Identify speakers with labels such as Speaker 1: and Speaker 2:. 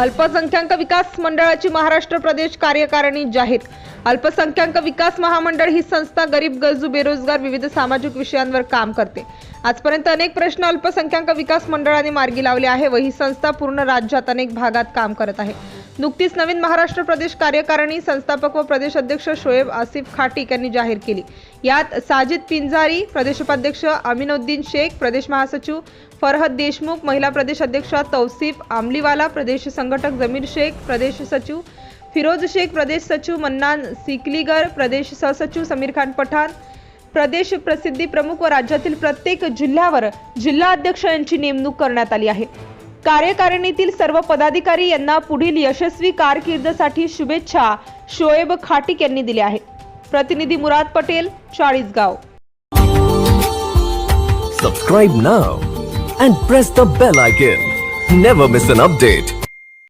Speaker 1: अल्पसंख्याक विकास मंडळाची महाराष्ट्र प्रदेश कार्यकारिणी जाहीर. अल्पसंख्याक विकास महामंडळ ही संस्था गरीब गरजू बेरोजगार विविध सामाजिक विषयांवर काम करते. आजपर्यंत अनेक प्रश्न अल्पसंख्याक विकास मंडळाने मार्गी लावले आहे व ही संस्था पूर्ण राज्यात अनेक भागात काम करत आहे. नुकतीच नवीन महाराष्ट्र प्रदेश कार्यकारिणी संस्थापक व प्रदेश अध्यक्ष शोएब आसिफ खाटीक यांनी जाहीर केली. यात साजिद पिंजारी प्रदेश उपाध्यक्ष अमिनुद्दीन शेख प्रदेश महासचिव फरहद देशमुख महिला प्रदेश अध्यक्ष तौसिफ आमलीवाला प्रदेश संघटक जमीर शेख प्रदेश सचिव फिरोज शेख प्रदेश सचिव मन्नान सिकलीगर प्रदेश सहसचिव समीर खान पठाण प्रदेश प्रसिद्धी प्रमुख व राज्यातील प्रत्येक जिल्ह्यावर जिल्हा अध्यक्ष यांची नेमणूक करण्यात आली आहे. कार्यकारिणीतील सर्व पदाधिकारी यांना पुढील यशस्वी कारकिर्दीसाठी शुभेच्छा शोएब खाटिक यांनी दिल्या आहेत. प्रतिनिधी Murad Patel Chalisgaon.
Speaker 2: Subscribe now and press the bell icon never miss an update